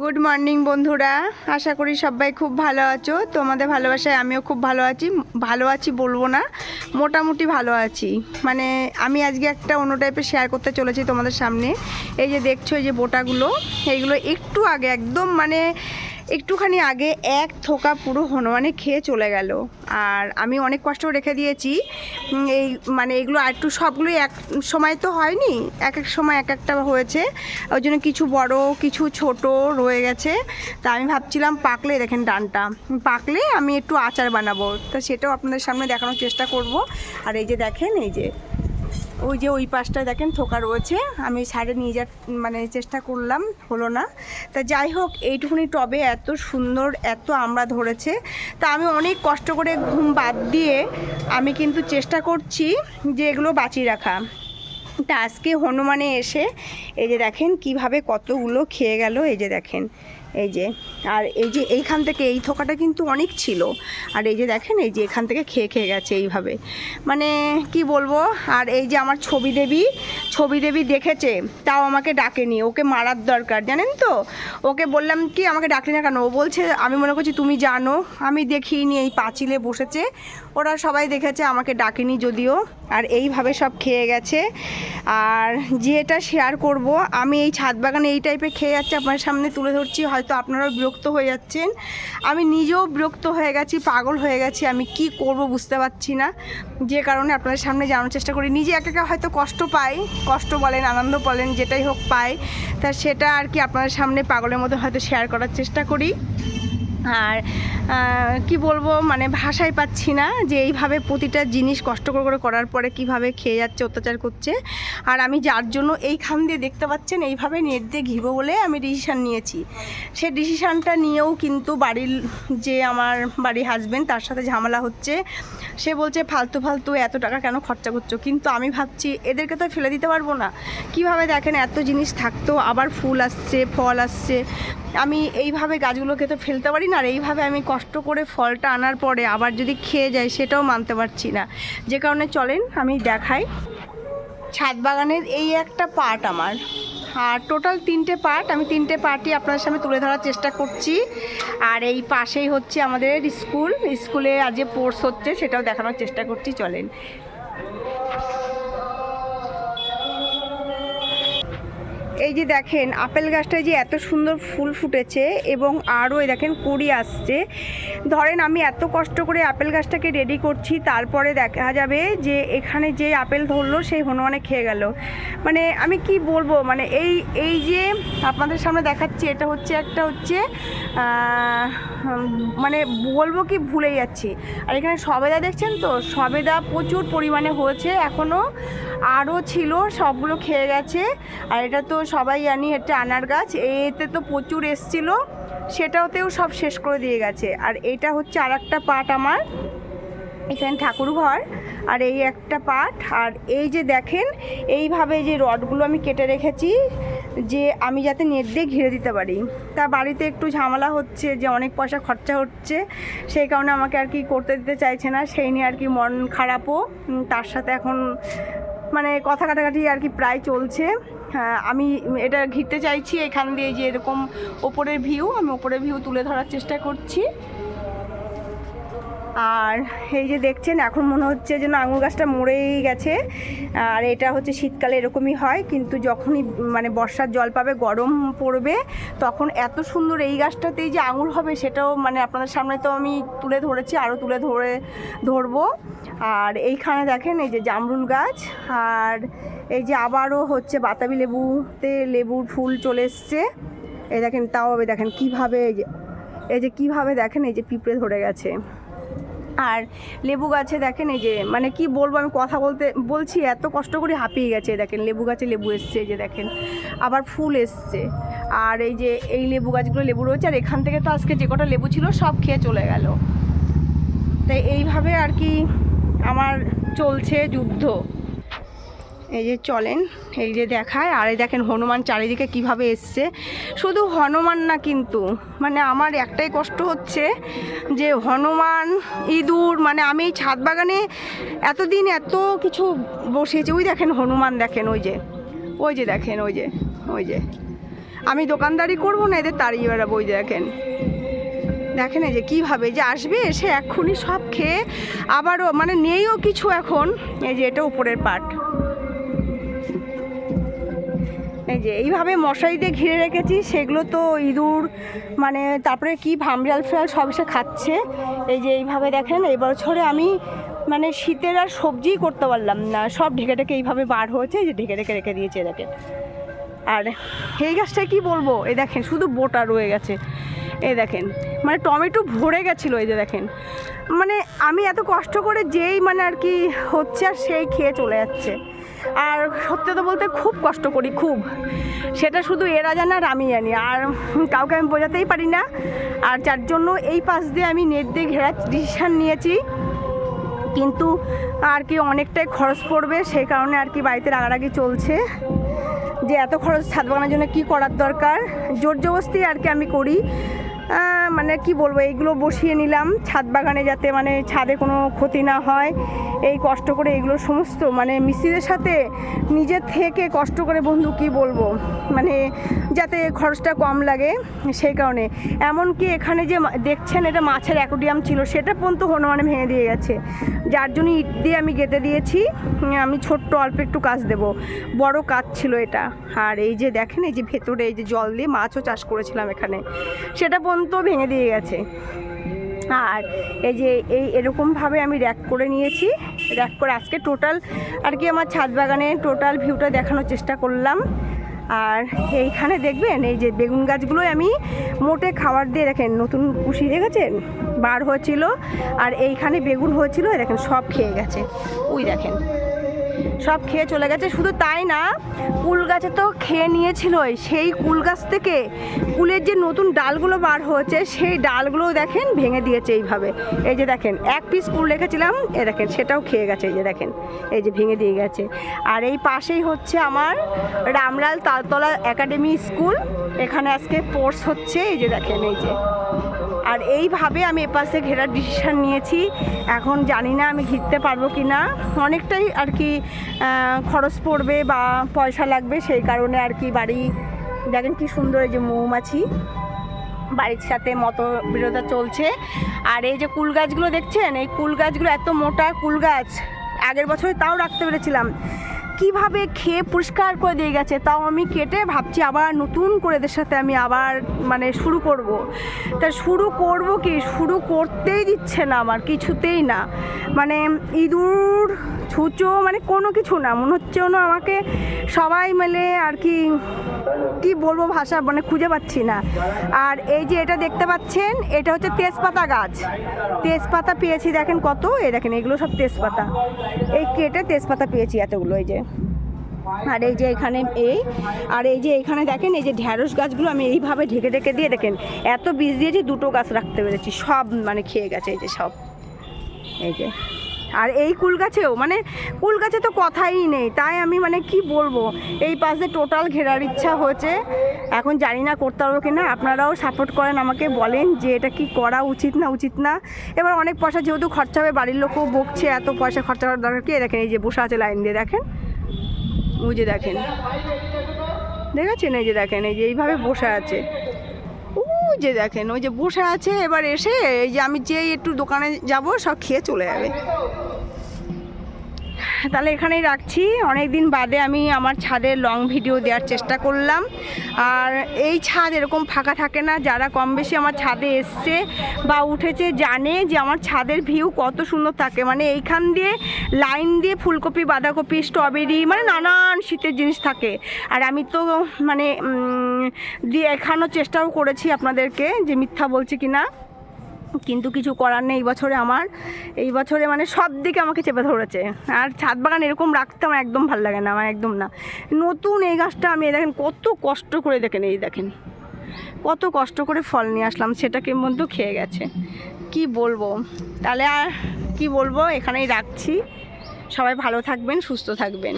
Good morning বন্ধুরা। আশা করি সবাই খুব ভালো আছো। তোমাদের ভালোবাসায় আমিও খুব ভালো আছি। ভালো আছি বলব না, মোটামুটি ভালো আছি। মানে আমি আজকে একটা অন্য টাইপের শেয়ার করতে চলেছি তোমাদের সামনে। এই যে দেখছ, এই যে বোটাগুলো, এইগুলো একটু আগে, একদম মানে একটুখানি আগে এক থোকা পুরো হনুমানে খেয়ে চলে গেল। আর আমি অনেক কষ্ট রেখে দিয়েছি। এই মানে এগুলো একটু সবগুলোই এক সময় তো হয়নি, এক এক সময় এক একটা হয়েছে। ওই জন্য কিছু বড়, কিছু ছোট রয়ে গেছে। তা আমি ভাবছিলাম পাকলে দেখেন ডানটা। পাকলে আমি একটু আচার বানাবো। তো সেটাও আপনাদের সামনে দেখানোর চেষ্টা করব। আর এই যে দেখেন, এই যে ওই যে ওই পাশটায় দেখেন থোকা রয়েছে। আমি সাইডে নিয়ে যা মানে চেষ্টা করলাম, হলো না। তা যাই হোক, এইটুকুনি টবে এত সুন্দর, এত আমরা ধরেছে। তা আমি অনেক কষ্ট করে ঘুম বাদ দিয়ে আমি কিন্তু চেষ্টা করছি যে এগুলো বাঁচিয়ে রাখা। তা আজকে হনুমানে এসে এই যে দেখেন কীভাবে কতগুলো খেয়ে গেল, এই যে দেখেন। এই যে, আর এই যে এইখান থেকে এই থোকাটা কিন্তু অনেক ছিল। আর এই যে দেখেন, এই যে এখান থেকে খেয়ে খেয়ে গেছে এইভাবে। মানে কি বলব, আর এই যে আমার ছবি দেবী ছবি দেবী দেখেছে, তাও আমাকে ডাকেনি। ওকে মারার দরকার, জানেন তো? ওকে বললাম, কি আমাকে ডাকলি না কেন? ও বলছে, আমি মনে করছি তুমি জানো, আমি দেখিনি, এই পাঁচিলে বসেছে। ওরা সবাই দেখেছে, আমাকে ডাকেনি যদিও। আর এইভাবে সব খেয়ে গেছে। আর যেটা শেয়ার করব, আমি এই ছাদ বাগানে এই টাইপের খেয়ে যাচ্ছে, আপনার সামনে তুলে ধরছি হয়তো আপনারাও বিরক্ত হয়ে যাচ্ছেন। আমি নিজেও বিরক্ত হয়ে গেছি, পাগল হয়ে গেছি, আমি কি করব বুঝতে পারছি না। যে কারণে আপনাদের সামনে জানানোর চেষ্টা করি, নিজে একা একা হয়তো কষ্ট পাই, কষ্ট বলেন, আনন্দ বলেন, যেটাই হোক পাই, তা সেটা আর কি আপনাদের সামনে পাগলের মতো হয়তো শেয়ার করার চেষ্টা করি। আর কি বলব মানে ভাষাই পাচ্ছি না যে এইভাবে প্রতিটা জিনিস কষ্ট করে করে করার পরে কীভাবে খেয়ে যাচ্ছে, অত্যাচার করছে। আর আমি যার জন্য এইখান দিয়ে দেখতে পাচ্ছেন, এইভাবে নেট দিয়ে ঘিবো বলে আমি ডিসিশান নিয়েছি। সে ডিসিশানটা নিয়েও কিন্তু বাড়ির যে আমার বাড়ির হাজবেন্ড তার সাথে ঝামেলা হচ্ছে। সে বলছে, ফালতু ফালতু, এত টাকা কেন খরচা করছ? কিন্তু আমি ভাবছি, এদেরকে তো ফেলে দিতে পারব না। কীভাবে দেখেন, এত জিনিস থাকতো, আবার ফুল আসছে, ফল আসছে। আমি এইভাবে গাছগুলোকে তো ফেলতে পারি না, আর এইভাবে আমি কষ্ট করে ফলটা আনার পরে আবার যদি খেয়ে যায় সেটাও মানতে পারছি না। যে কারণে চলেন, আমি দেখাই। ছাদ বাগানের এই একটা পার্ট আমার। আর টোটাল তিনটে পার্ট আমি তিনটে পার্টই আপনার সামনে তুলে ধরার চেষ্টা করছি। আর এই পাশেই হচ্ছে আমাদের স্কুল। স্কুলে আজ যে কোর্স হচ্ছে, সেটাও দেখানোর চেষ্টা করছি, চলেন। এই যে দেখেন, আপেল গাছটায় যে এত সুন্দর ফুল ফুটেছে এবং আরও দেখেন কুড়ি আসছে। ধরেন আমি এত কষ্ট করে আপেল গাছটাকে রেডি করছি, তারপরে দেখা যাবে যে এখানে যে আপেল ধরলো, সেই হনুমানে খেয়ে গেল। মানে আমি কি বলব মানে এই এই যে আপনাদের সামনে দেখাচ্ছি, এটা হচ্ছে একটা হচ্ছে মানে বলব কি ভুলে যাচ্ছি। আর এখানে সবেদা দেখছেন তো? সবেদা প্রচুর পরিমাণে হয়েছে এখনও আরও ছিল, সবগুলো খেয়ে গেছে। আর এটা তো সবাই জানি এটা আনার গাছ। এতে তো প্রচুর এসছিল সেটাওতেও সব শেষ করে দিয়ে গেছে। আর এটা হচ্ছে আর একটা পার্ট আমার, এখানে ঠাকুর ঘর আর এই একটা পাট, আর এই যে দেখেন, এইভাবে যে রডগুলো আমি কেটে রেখেছি, যে আমি যাতে নেট দিয়ে ঘিরে দিতে পারি। তা বাড়িতে একটু ঝামেলা হচ্ছে, যে অনেক পয়সা খরচা হচ্ছে, সেই কারণে আমাকে আর কি করতে দিতে চাইছে না, সেই নিয়ে আর কি মন খারাপও। তার সাথে এখন মানে কথা কাটাকাটি আর কি প্রায় চলছে। আমি এটা ঘিরতে চাইছি এখান দিয়ে যে এরকম ওপরের ভিউ আমি ওপরের ভিউ তুলে ধরার চেষ্টা করছি। আর এই যে দেখছেন, এখন মনে হচ্ছে যেন আঙুর গাছটা মরেই গেছে। আর এটা হচ্ছে শীতকালে এরকমই হয়, কিন্তু যখনই মানে বর্ষার জল পাবে, গরম পড়বে, তখন এত সুন্দর এই গাছটাতেই যে আঙুর হবে, সেটাও মানে আপনাদের সামনে তো আমি তুলে ধরেছি আরও তুলে ধরে, ধরবো। আর এইখানে দেখেন, এই যে জামরুল গাছ, আর এই যে আবারও হচ্ছে বাতাবি লেবুতে লেবুর ফুল চলে এসছে। এই দেখেন, তাও দেখেন, কীভাবে এই যে এই যে কীভাবে দেখেন, এই যে পিঁপড়ে ধরে গেছে। আর লেবু গাছে দেখেন এই যে মানে কি বলব, আমি কথা বলতে, বলছি, এত কষ্ট করে হাঁপিয়ে গেছে দেখেন, লেবু গাছে লেবু এসছে যে দেখেন, আবার ফুল এসছে, আর এই যে, এই লেবু গাছগুলো লেবু রয়েছে, আর এখান থেকে তো আজকে যে কটা লেবু ছিল, সব খেয়ে চলে গেল। তাই এইভাবে আর কি আমার চলছে যুদ্ধ। এই যে চলেন, এই যে দেখায়, আর এই দেখেন হনুমান চারিদিকে কীভাবে এসছে। শুধু হনুমান না কিন্তু মানে আমার একটাই কষ্ট হচ্ছে যে হনুমান, ইঁদুর মানে আমি এই ছাদ বাগানে এতদিন এত কিছু বসিয়েছি। ওই দেখেন হনুমান দেখেন, ওই যে ওই যে দেখেন, ওই যে ওই যে। আমি দোকানদারি করব না, এদের তাড়িয়ে বেড়াবো, ওই যে দেখেন। দেখেন এই যে কীভাবে যে আসবে, এসে এক্ষুনি সব খেয়ে আবারও মানে নেইও কিছু এখন, এই যে এটা উপরের পাট। এই যে, এইভাবে মশারি দিয়ে ঘিরে রেখেছি, সেগুলো তো ইঁদুর মানে তারপরে কি ভামড়াল ফ্রাল সব এসে খাচ্ছে। এই যে, এইভাবে দেখেন, এই বছরে আমি মানে শীতের আর সবজিই করতে পারলাম না, সব ঢেকে ঢেকে এইভাবে বার হয়েছে, এই যে ঢেকে ঢেকে রেখে দিয়েছে দেখেন। আর এই গাছটায় কি বলব? এই দেখেন, শুধু বোটা রয়ে গেছে। এই দেখেন মানে টমেটো ভরে গেছিল, এই যে দেখেন। মানে আমি এত কষ্ট করে যেই মানে আর কি হচ্ছে আর সেই খেয়ে চলে যাচ্ছে। আর সত্যি তো বলতে খুব কষ্ট করি, খুব। সেটা শুধু এরা জানে আর আমি জানি। আর কাউকে আমি বোঝাতেই পারি না। আর যার জন্য এই পাশ দিয়ে আমি নেট দিয়ে ঘেরার ডিসিশান নিয়েছি। কিন্তু আর কি অনেকটাই খরচ পড়বে, সেই কারণে আর কি বাড়িতে রাগারাগি চলছে। যে এত খরচ ছাদ বাগানোর জন্য কী করার দরকার? জোর জবস্তি আর কি আমি করি। মানে কি বলব, এইগুলো বসিয়ে নিলাম। ছাদ বাগানে যাতে মানে ছাদে কোনো ক্ষতি না হয়। এই কষ্ট করে এগুলো সমস্ত মানে মিস্ত্রিদের সাথে নিজের থেকে কষ্ট করে বন্ধু কি বলব? মানে যাতে খরচটা কম লাগে সেই কারণে। এমনকি এখানে যে দেখছেন এটা মাছের অ্যাকোডিয়াম ছিল, সেটা পর্যন্ত হনুমানে ভেঙে দিয়ে গেছে। যার জন্য ইট দিয়ে আমি গেঁথে দিয়েছি। আমি ছোট্ট অল্প একটু কাজ দেব। বড় কাজ ছিল এটা। আর এই যে দেখেন, এই যে ভেতরে এই যে জল দিয়ে মাছও চাষ করেছিলাম এখানে। সেটা পর্যন্ত ভেঙে দিয়ে গেছে। আর এই যে এই এরকমভাবে আমি র্যাক করে নিয়েছি। র্যাক করে আজকে টোটাল আর কি আমার ছাদ বাগানে টোটাল ভিউটা দেখানোর চেষ্টা করলাম। আর এইখানে দেখবেন, এই যে বেগুন গাছগুলোই আমি মোটে খাবার দিয়ে দেখেন, নতুন কুশি দেখেছেন? বার হয়েছিল। আর এইখানে বেগুন হয়েছিল দেখেন, সব খেয়ে গেছে। ওই দেখেন সব খেয়ে চলে গেছে। শুধু তাই না, কুল গাছে তো খেয়ে নিয়েছিলই। সেই কুল গাছ থেকে কুলের যে নতুন ডালগুলো বার হয়েছে, সেই ডালগুলোও দেখেন ভেঙে দিয়েছে এইভাবে। এই যে দেখেন, এক পিস কুল রেখেছিলাম, এ দেখেন, সেটাও খেয়ে গেছে, এই যে দেখেন, এই যে ভেঙে দিয়ে গেছে। আর এই পাশেই হচ্ছে আমার রামলাল তালতলা একাডেমি স্কুল। এখানে আজকে কোর্স হচ্ছে, এই যে দেখেন, এই যে। আর এইভাবে আমি এপাশে ঘেরার ডিসিশান নিয়েছি। এখন জানি না আমি ঘিরতে পারব কি না অনেকটাই আর কি খরচ পড়বে বা পয়সা লাগবে সেই কারণে আর কি বাড়ি। দেখেন কি সুন্দর এই যে মৌমাছি। বাড়ির সাথে মত বিরোধা চলছে। আর এই যে কুল গাছগুলো দেখছেন? এই কুল গাছগুলো এত মোটা কুল গাছ। আগের বছরে তাও রাখতে পেরেছিলাম। কীভাবে খেয়ে পরিষ্কার করে দিয়ে গেছে, তাও আমি কেটে ভাবছি আবার নতুন করে এদের সাথে আমি আবার মানে শুরু করব। তা শুরু করব কি? শুরু করতেই দিচ্ছে না আমার, কিছুতেই না। মানে ইঁদুর, ছুঁচো মানে কোনো কিছু না। মনে হচ্ছে আমাকে সবাই মিলে আর কি কি বলব ভাষা মানে খুঁজে পাচ্ছি না। আর এই যে এটা দেখতে পাচ্ছেন, এটা হচ্ছে তেজপাতা গাছ। তেজপাতা পেয়েছি, দেখেন কত? এই দেখেন, এগুলো সব তেজপাতা। এই কেটে তেজপাতা পেয়েছি এতগুলো, এই যে। আর এই যে এখানে এই, আর এই যে এখানে দেখেন, এই যে ঢ্যাঁড়স গাছগুলো আমি এইভাবে ঢেকে ঢেকে দিয়ে দেখেন, এত বীজ দিয়েছি দুটো গাছ রাখতে পেরেছি, সব মানে খেয়ে গেছে এই যে সব। এই যে। আর এই কুল গাছেও মানে কুল গাছে তো কথাই নেই, তাই আমি মানে কি বলব? এই পাশে টোটাল ঘেরার ইচ্ছা হয়েছে, এখন জানি না করতে পারব কি না আপনারাও সাপোর্ট করেন আমাকে, বলেন যে এটা কি করা উচিত না উচিত না। এবার অনেক পয়সা যেহেতু খরচা হবে, বাড়ির লোকও বকছে, এত পয়সা খরচা করার দরকার কি? দেখেন, এই যে বসে আছে লাইন দিয়ে, দেখেন। যে দেখেন। দেখেছেন? এই যে দেখেন, এই যে এইভাবে বসে আছে। ওই যে দেখেন, ওই যে বসে আছে, এবার এসে এই যে আমি যেই একটু দোকানে যাব, সব খেয়ে চলে যাবে। তাহলে এখানেই রাখছি। অনেক দিন বাদে আমি আমার ছাদের লং ভিডিও দেওয়ার চেষ্টা করলাম। আর এই ছাদ এরকম ফাঁকা থাকে না, যারা কম বেশি আমার ছাদে এসছে বা উঠেছে জানে যে আমার ছাদের ভিউ কত সুন্দর থাকে। মানে এইখান দিয়ে লাইন দিয়ে ফুলকপি, বাঁধাকপি স্ট্রবেরি মানে নানান শীতের জিনিস থাকে। আর আমি তো মানে দিয়ে দেখানোর চেষ্টাও করেছি আপনাদেরকে যে মিথ্যা বলছি কি না কিন্তু কিছু করার নেই, এই বছরে আমার। এই বছরে মানে সব দিকে আমাকে চেপে ধরেছে। আর ছাদ বাগান এরকম রাখতে আমার একদম ভালো লাগে না, আমার একদম না। নতুন এই গাছটা আমি দেখেন, কত কষ্ট করে দেখেন, এই দেখেন। কত কষ্ট করে ফল নিয়ে আসলাম, সেটাকে মধ্যে খেয়ে গেছে। কি বলব? তাহলে আর কি বলব? এখানেই রাখছি। সবাই ভালো থাকবেন, সুস্থ থাকবেন।